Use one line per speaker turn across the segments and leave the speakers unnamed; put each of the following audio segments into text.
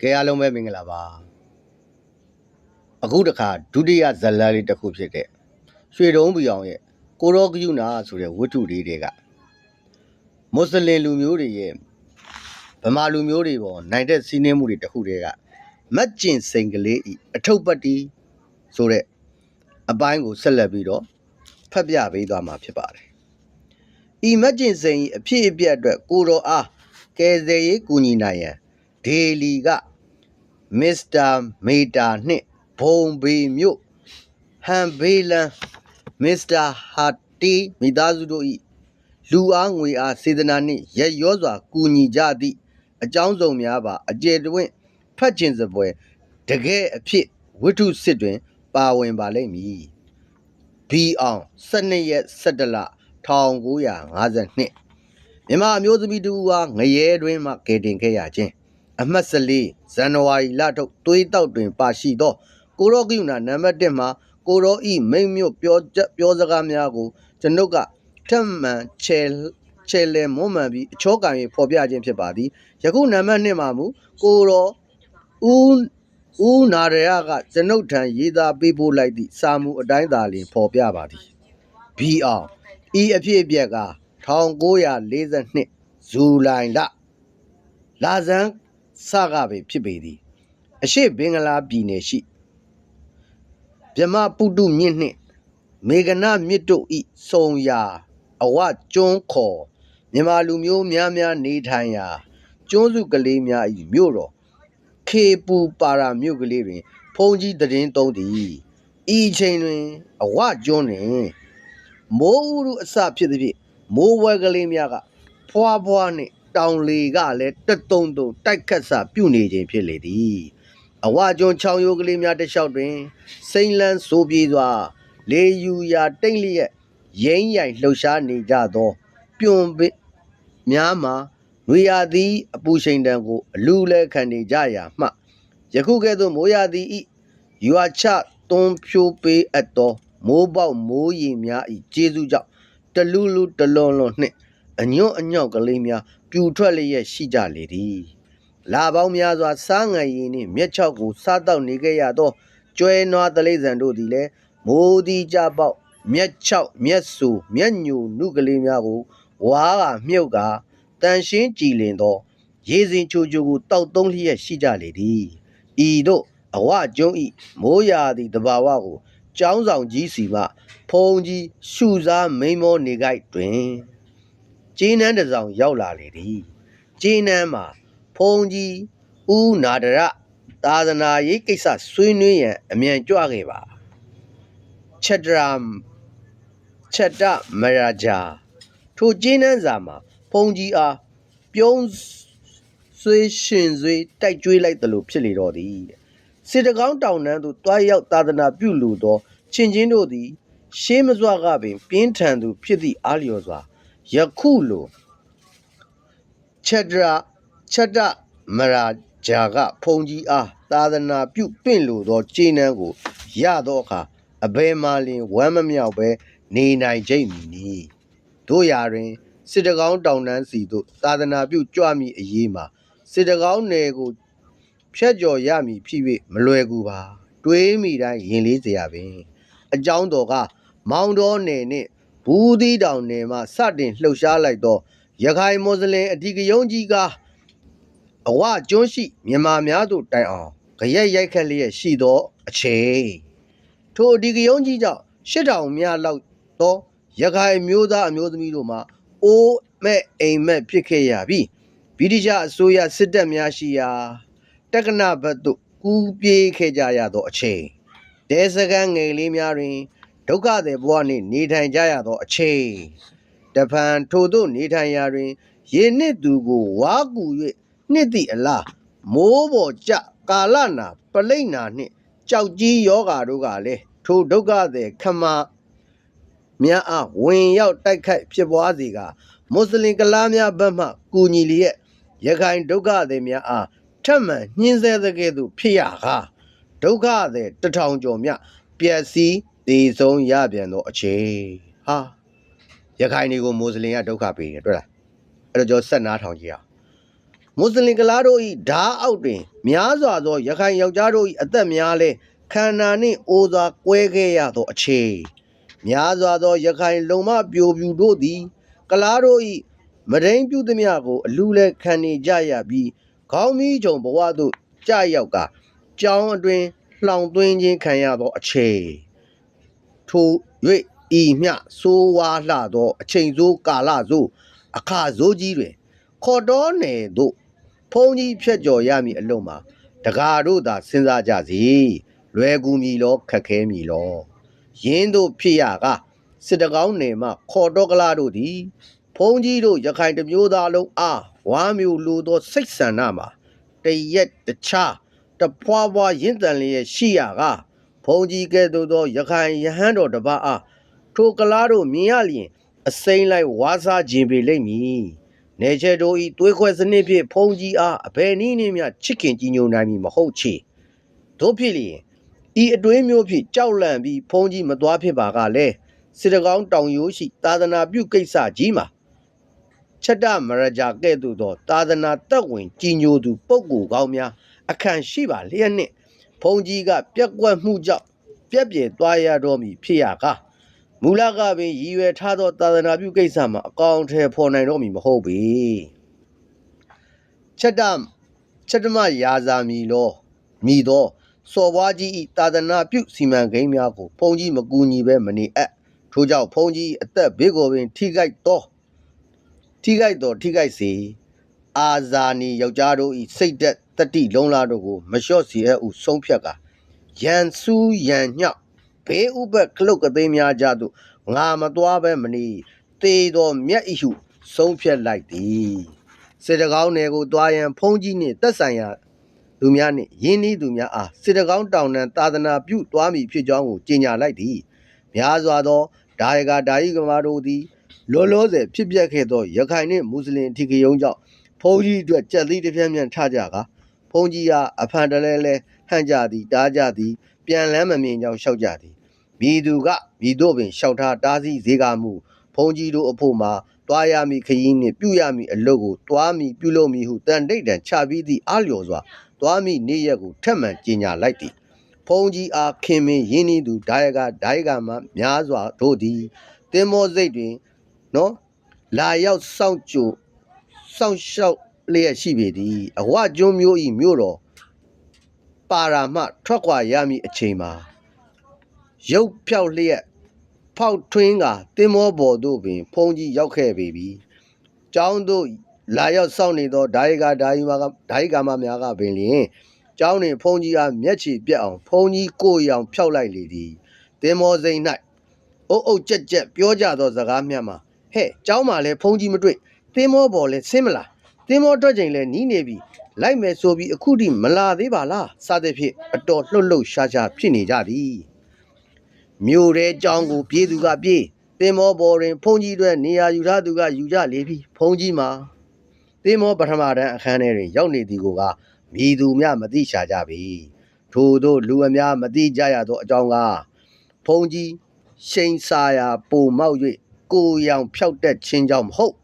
ကဲအားလုံးပဲမင်္ဂလာပါအခုတခါဒုတိယဇတ်လန်းလေးတစ်ခုဖြစ်တဲ့ရွှေတုံးပီအောင်ရဲ့ကိုရောကယုနာဆိုတဲ့ဝတ္ထုလေးတွေကမွတ်စလင်လူမျိုးတွေရဲ့ဗမာလူမျိုးတွေပေါ်နိုင်တဲ့စီးနှင်းမှုတွေတစ်ခုတည်းကမတ်ကျင်စိန်ကလေးဤအထုပ်ပတ်တီဆိုတဲ့အပိုင်းကိုဆက်လက်ပြီးတော့ဖတ်ပြပေးသွားမှာဖြစ်ပါတယ်ဤမတ်ကျင်စိန်ဤအဖြစ်အပျက်အတွက်ကိုတော်အားကယ်ဆယ်ရေးကူညီနိုင်ရန်ဒေလီက မစ္စတာမေတာနှင့်ဘုံဘေမြို့ဟန်ဘေးလန်မစ္စတာဟာတီမိသားစုတို့၏လူအားငွေအားစေတနာနှင့်ရက်ရောစွာကူညီကြသည့်အကြောင်းစုံများပါအကျေတွင်ဖတ်ခြင်းစပွဲတကယ်အဖြစ်ဝိထုစစ်တွင် ပါဝင်ပါလိမ့်မည်ဘီအောင်12ရက်17လ1952မြန်မာအမျိုးသမီးတူအားငရဲတွင်မှကယ်တင်ခဲ့ရခြင်း အမှတ်14ဇန်နဝါရီလထုတ်သွေးတောက်တွင်ပါရှိသော ကိုရောကယူနာနံပါတ်1မှာကိုရောဤမိမ့်မြို့ပြောချက်ပြောစကားများကိုကျွန်ုပ်ကထက်မှန်ချဲချဲလဲမွမ်းမှန်ပြီးအချောကံ၍ဖော်ပြခြင်းဖြစ်ပါသည်ယခုနံပါတ်2မှာမူကိုရောဦးဦးနာရယကကျွန်ုပ်ထံရေးသားပေးပို့လိုက်သည့်စာမူအတိုင်းသာလျှင်ဖော်ပြပါသည်ဘီအောင်ဤအဖြစ်အပျက်က1942ဇူလိုင်လလာဇန် စကပဲဖြစ်ပေသည်အရှိဘင်္ဂလားပြည်နယ်ရှိမြမပုတုမြင့်နှင့် မေကနာမြစ်တို့ဤစုံရာအဝကျွန်းခေါ်မြန်မာလူမျိုးများများနေထိုင်ရာကျွန်းစုကလေးများဤမြို့တော်ခေပူပါရာမြို့ကလေးတွင် ဖုန်ကြီးတည်င်းသုံးသည်ဤအချိန်တွင်အဝကျွန်းတွင်မိုးဥရုအစဖြစ်သည်ဖြင့်မိုးဝဲကလေးများကဖွာဖွာနှင့် တောင်လေကလည်းတတုံတုံတိုက်ခတ်စာပြုနေခြင်းဖြစ်လေသည်အဝကျွန်းချောင်းရိုးကလေးများတစ်လျှောက်တွင် စိမ့်လန်းဆိုပြေးစွာ လေယူရာတိတ်လျက်ရင်းရိုင်လှုပ်ရှားနေကြသောပြွန်ပင်များမှာနွေရာသီအပူချိန်တံကိုအလူလဲခံနေကြရာမှယခုကဲ့သို့မိုးရာသီဤရွာချသွန်းဖြိုးပေးအပ်သောမိုးပေါက်မိုးရီများဤကျေးဇူးကြောင့်တလူလူတလွန်လွန်နှင့် အညွန့်အညောက်ကလေးများပြူထွက်လျက်ရှိကြလေသည်လာပေါင်းများစွာစားငယ်ရည်နှင့်မြက်ချောက်ကိုစားတောက်နေခဲ့ရသောကျွဲနွားတလိษံတို့သည်လည်းမိုးသည်ကြပေါက်မြက်ချောက်မြက်ဆူမြက်ညိုနုကလေးများကိုဝါးကမြုပ်ကတန်ရှင်းကြည်လင်သော ရေစင်ချိုချိုကိုတောက်သုံးလျက်ရှိကြလေသည်ဤတို့အဝကျုံးဤမိုးရာသည့်တဘာဝကိုကျောင်းဆောင်ကြီးစီမှဖုံကြီးရှုစားမိန်မောနေကြိုက်တွင် ကျင်းနန်းတစ်စောင်ရောက်လာလေသည်ကျင်းနန်းမှာဖုံကြီးဦးနာဒရသာသနာရေးကိစ္စဆွေးနွေးရန်အမြန်ကြွခဲ့ပါချက်ဒရာချက်တမရာဂျာထိုကျင်းနန်းစာမှာဖုံကြီးအားပြုံးဆွေးရှင်ဆွေးတိုက်ကြွေးလိုက်သလိုဖြစ်လေတော့သည်တဲ့စစ်တကောင်းတောင်တန်းသို့တွားရောက်သာသနာပြုလူသောချင်းချင်းတို့သည် ရှေးမစွာကပင် ပြင်းထန်သူဖြစ်သည့်အားလျော်စွာ ယခုလိုချက်ဒရာချက်တမရာဂျာကဘုံကြီးအားသာသနာပြုပင့်လိုသောကျေးနန်းကိုရသောအခါအဘယ်မှလင်ဝမ်းမမြောက်ပဲနေနိုင်ကြမည်နီတို့ရာတွင်စစ်တကောင်းတောင်တန်းစီတို့သာသနာပြုကြွမိအရေးမှာစစ်တကောင်းနယ်ကိုဖြတ်ကျော်ရမည်ဖြစ်၍မလွယ်ကူပါ တွေးမိတိုင်းရင်လေးစရာပင် အကြောင်းတော်ကမောင်တော်နယ်နှင့် ဘူးသီးတောင်နယ်မှစတင်လှုပ်ရှားလိုက်သောရခိုင်မွတ်စလင်အဓိကယုံကြီးကားအဝကျွန်းရှိမြန်မာများသို့တိုင်အောင်ကြရက်ရိုက်ခတ်လျက်ရှိသောအချိန်ထိုအဓိကယုံကြီးကြောင့်ရှစ်တောင်များလောက်သောရခိုင်မျိုးသားအမျိုးသမီးတို့မှာအိုးမဲ့အိမ်မက်ဖြစ်ခဲ့ရပြီးဗြိတိရှအစိုးရစစ်တပ်များရှိရာတက္ကနာဘတ်သို့ကူးပြေးခဲ့ကြရသောအချိန်တဲစကန်ငယ်လေးများတွင် ဒုက္ခသည်ဘဝနှင့်နေထိုင်ကြရသောအချိန်တဖန်ထိုသို့နေထိုင်ရာတွင်ရေနှစ်သူကိုဝါကူ၍နှစ်သည့်အလားမိုးပေါ်ကြကာလနာပလိတ်နာနှင့်ကြောက်ကြီးယောဂါတို့ကလည်းထိုဒုက္ခသည်ခမများအားဝင်ရောက်တိုက်ခိုက်ဖြစ်ပွားစေကမွတ်စလင်ကလားများဘက်မှကူညီလျက်ရခိုင်ဒုက္ခသည်များအားထပ်မံညှင်းဆဲတဲ့ကဲ့သို့ဖြစ်ရကားဒုက္ခသည်တထောင်ကျော်မြပျက်စီး တည်ဆုံးရပြန်သောအချိန်ဟာရခိုင်တွေကိုမွတ်စလင်ကဒုက္ခပေးတယ်တွေ့လားအဲ့တော့ကျွန်တော်ဆက်နားထောင်ကြည့်အောင်မွတ်စလင်ကလားတို့၏ဓာအောက်တွင် များစွာသောရခိုင်ယောက်ျားတို့၏အသက်များလဲခန္ဓာနှင့်အိုသာကွဲခဲ့ရသောအခြေများစွာသောရခိုင်လုံမပြိုပြူတို့သည် ကလားတို့၏မရင်းပြုသည်များကို အလူလဲခံနေကြရပြီးခေါင်းမီးကြုံဘဝသို့ကြာရောက်ကကြောင်းအတွင်လှောင်သွင်းခြင်းခံရသောအခြေ ထို၍ဤမျှဆိုးဝါးလှသောအချိန်စိုးကာလစိုးအခါစိုးကြီးတွင်ခေါ်တော်နယ်တို့ဖုန်ကြီးဖြတ်ကျော်ရမည်အလုံးမှာတကားတို့သာစဉ်းစားကြစီလွယ်ကူမည်လောခက်ခဲမည်လောယင်းတို့ဖြစ်ရကစစ်တကောင်းနယ်မှခေါ်တော်ကလာတို့သည်ဖုန်ကြီးတို့ရခိုင်တစ်မျိုးသားလုံးအားဝါမျိုးလိုသောစိတ်ဆန္ဒမှာတရက်တခြားတဖွာဖွာရင့်တန်လျက်ရှိရကဖုန် ကြီးကဲ့သို့သော ရခိုင်ယဟန်တော်တစ်ပါးအားထိုကလာတို့မြင်ရလျင် အစိမ့်လိုက်ဝါစားခြင်းပေလိမ့်မည်နေချက်တို့ဤသွေးခွဲစနစ်ဖြင့်ဖုံးကြီးအားအဘယ်နည်းနည်းမျှချစ်ခင်ကြည်ညိုနိုင်မည်မဟုတ်ချေတို့ဖြစ်လျင်ဤအတွေးမျိုးဖြင့်ကြောက်လန့်ပြီးဖုံးကြီးမသွားဖြစ်ပါကလည်းစစ်တကောင်းတောင်ရိုးရှိ သာသနာပြုကိစ္စကြီးမှာချက်တမရဂျာကဲ့သို့သော သာသနာတက်ဝင်ကြည်ညိုသူပုဂ္ဂိုလ်ကောင်းများအခန့်ရှိပါလျက်နှင့် ဖုံးကြီးကပြက်ကွက်မှုကြောင့်ပြက်ပြေသွားရတော်မူဖြစ်ရကားမူလကပင်ရည်ရွယ်ထားသောသာသနာပြုကိစ္စမှာအကောင်အထည်ဖော်နိုင်တော့မည်မဟုတ်ပေချက်တချက်တမရာဇာမီလောမိသောစော်ဘွားကြီးဤသာသနာပြုစီမံကိန်းများကိုဖုန်ကြီးမကူညီပဲမနေအပ်ထို့ကြောင့်ဖုန်ကြီးအသက်ဘေးကိုပင် ထိခိုက်သောထိခိုက်သောထိခိုက်စေအာဇာနီယောက်ျားတို့ဤစိတ်သက် တတိလုံးလာတို့ကိုမလျှော့စီအပ်ဟုဆုံးဖြတ်ကာရန်စူးရန်ညောက်ဘေးဥပတ်ကလုတ်ကသိမ်းများကြသို့ငါမသွားပဲမနေတေတော်မြတ်ဤဟုဆုံးဖြတ်လိုက်သည်စေတကောင်းနယ်ကိုတွားရန်ဖုံးကြီးနှင့်တက်ဆိုင်ရာလူများနှင့်ယင်းဤသူများအားစေတကောင်းတောင်တန်းသာသနာပြုတွားမည်ဖြစ်ကြောင်းကိုကြေညာလိုက်သည်များစွာသောဒါယကဒါယိကမာတို့သည်လောလောဆယ်ဖြစ်ပျက်ခဲ့သောရခိုင်နှင့်မွတ်စလင်အထီကယုံကြောင့်ဖုံးကြီးအတွက်ကြက်သီးတစ်ပြန်းပြန်းထကြကာ ဖုံးကြီးအားအဖန်တလဲလဲဟန့်ကြသည်တားကြသည် ပြန်လန်းမမြင်ကြောင်းရှောက်ကြသည်မိသူကမိတို့ပင်လျှောက်ထားတားဆီးဈေးကမှုဘုံကြီးတို့အဖို့မှာတွားရမည်ခရီးနှင့်ပြုရမည်အလုပ်ကိုတွားမည်ပြုလုပ်မည်ဟုတန်တိတ်တန်ချပြီးသည့်အလျော်စွာတွားမည်နေ့ရက်ကိုထက်မှန်ကြေညာလိုက်သည်ဘုံကြီးအားခင်မင်းရင်းနှီးသူဒါယကဒါယကမှများစွာတို့သည်တင်မောစိတ်တွင်နော်လာရောက်စောင့်ကြိုစောင့်ရှောက် လျက်ရှိပေသည်အဝကျွန်းမျိုးဤမြို့တော်ပါရာမှထွက်ခွာရမည်အချိန်မှာရုပ်ဖြောက်လျက်ဖောက်ထွင်းကတင်မောပေါ်သို့ပင်ဖုံးကြီးရောက်ခဲ့ပေပြီ။ကျောင်းသို့လာရောက်စောင့်နေသောဓာယကဓာယီမကဓာယီကမများကပင်လျင်ကျောင်းတွင်ဖုံးကြီးအားမျက်ခြေပြက်အောင်ဖုံးကြီးကိုယ်ရောင်ဖြောက်လိုက်လေသည်။တင်မောစိန်၌အုပ်အုပ်ကြက်ကြက်ပြောကြသောစကားများမှာဟဲ့ကျောင်းမှာလဲဖုံးကြီးမတွေ့တင်မောပေါ်လဲဆင်းမလား တင်မောထွက်ချိန်လဲနီးနေပြီလိုက်မယ်ဆိုပြီးအခုထိမလာသေးပါလားစသဖြင့်အတော်လှုပ်လှုပ်ရှားရှားဖြစ်နေကြသည်မြို့ရဲကြောင်းကိုပြေးသူကပြေးတင်မောပေါ်တွင်ဖုန်ကြီးတွေနေရာယူထားသူကယူကြလေပြီဖုန်ကြီးမှာတင်မောပထမတန်းအခန်းထဲတွင်ရောက်နေသည်ကိုကမိသူများမသိရှာကြပြီထို့သောလူအများမသိကြရသောအကြောင်းကဖုန်ကြီးရှိန်စာရာပုံမောက်၍ကိုယ်ရောင်ဖြောက်တက်ခြင်းကြောင့်မဟုတ်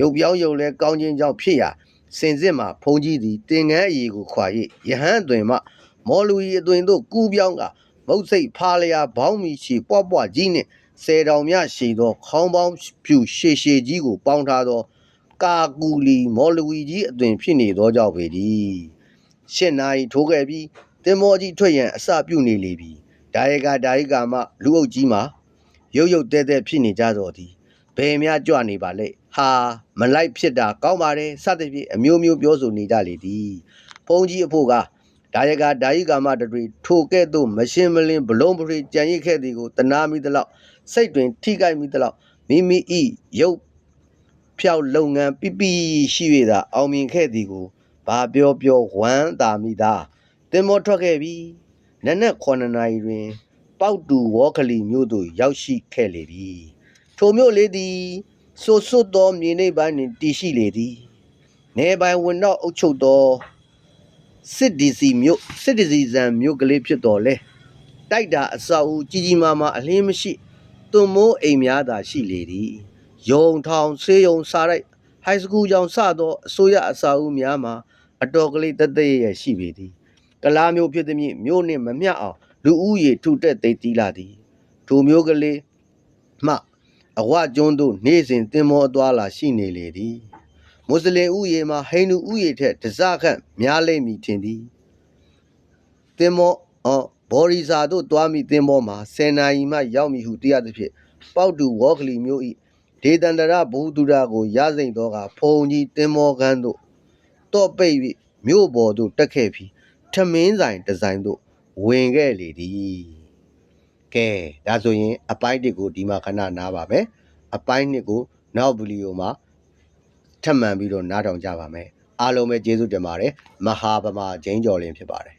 ရုပ်ပြောင်းရုပ်လဲကောင်းခြင်းကြောင့်ဖြစ်ရာ စင်စစ်မှာဖုန်ကြီးသည်တင်ငန်းအည်ကိုခွာ၍ယဟန်အသွင်မှ မော်လူကြီးအသွင်သို့ကူးပြောင်းကမုတ်စိတ်ဖားလျာဘောင်းမီရှည်ပွားပွားကြီးနှင့်ဆယ်တောင်မြရှည်သော ခေါင်းပေါင်းဖြူရှည်ရှည်ကြီးကိုပေါင်းထားသော ကာကူလီ မော်လဝီကြီးအသွင်ဖြစ်နေသောကြောင့်ပေသည်ရှစ်နာရီထိုးခဲ့ပြီးတင်မောကြီးထွက်ရန်အစပြုနေလေပြီဒါယကဒါယကမှလူအုပ်ကြီးမှာရုပ်ရုပ်တဲတဲဖြစ်နေကြတော့သည် ဘယ်များကြွနေပါလဲဟာမလိုက်ဖြစ်တာကောင်းပါတယ်စသဖြင့်အမျိုးမျိုးပြောဆိုနေကြလေသည်ဘုန်းကြီးအဖို့ကဒါယကဒါယိကာမတတွေထိုကဲ့သို့မရှင်းမလင်းဘလုံးပရိကြံရစ်ခဲ့သည်ကိုတနာမိသလောက်စိတ်တွင်ထိခိုက်မိသလောက်မိမိဤရုပ်ဖြောက်လုပ်ငန်းပြပြရှိ၍သာအောင်မြင်ခဲ့သည်ကိုဘာပြောပြောဝမ်းသာမိသာတင်မောထွက်ခဲ့ပြီနက်နက်9နာရီတွင် ပေါက်တူဝေါကလီမြို့သို့ရောက်ရှိခဲ့လေပြီ ထိုမြို့လေးသည်ဆိုဆွတ်သောမြေနိဗ္ဗာန်နှင့်တည်ရှိလေသည်နေပိုင်ဝင်တော့အုပ်ချုပ်သောစစ်ဒီစီမြို့စစ်ဒီစီဇန်မြို့ကလေးဖြစ်တော်လဲတိုက်တာအဆောက်အဦကြီးကြီးမားမားအလင်းမရှိသွန်မိုးအိမ်များသာရှိလေသည်ယုံထောင်ဆေးယုံစားလိုက်ဟ high school ကျောင်းစသောအစိုးရအစာအုပ်များမှာအတော်ကလေးတသက်ရရှိပေသည်ကလားမျိုးဖြစ်သည်မြင့်မျိုးနှင့်မမျှအောင်လူဦးရေထူတက်သိပ်သီးလာသည်ထိုမျိုးကလေးမှ အဝကျွန်းသို့နေ့စဉ်တင်မောအသွားလာရှိနေလေသည်မွတ်စလင်ဥယေမှာဟိန္ဒူဥယေထက်တစခန့်များလိမ့်မည်ထင်သည်တင်မောအော်ဘော်ရီစာတို့တွားမိတင်မောမှာ10နာရီမှရောက်မည်ဟုတရားသဖြင့်ပေါက်တူဝေါကလီမျိုးဤဒေသန္တရဘူဒုရာကိုရစိမ့်သောကဖုံကြီးတင်မောကန်းတို့တော့ပိတ်၍မြို့ပေါ်သို့တက်ခဲ့ပြီးထမင်းဆိုင်ဒီဇိုင်းတို့ဝင်ခဲ့လေသည် ကဲဒါဆိုရင်အပိုင်းတစ်ကိုဒီမှာခဏနားပါမယ်အပိုင်းနှစ်ကိုနောက်ဗီဒီယိုမှာထပ်မံပြီးတော့နားထောင်ကြပါမယ်အားလုံးပဲကျေးဇူးတင်ပါတယ်မဟာဗမာဂျင်းကျော်လင်းဖြစ်ပါတယ်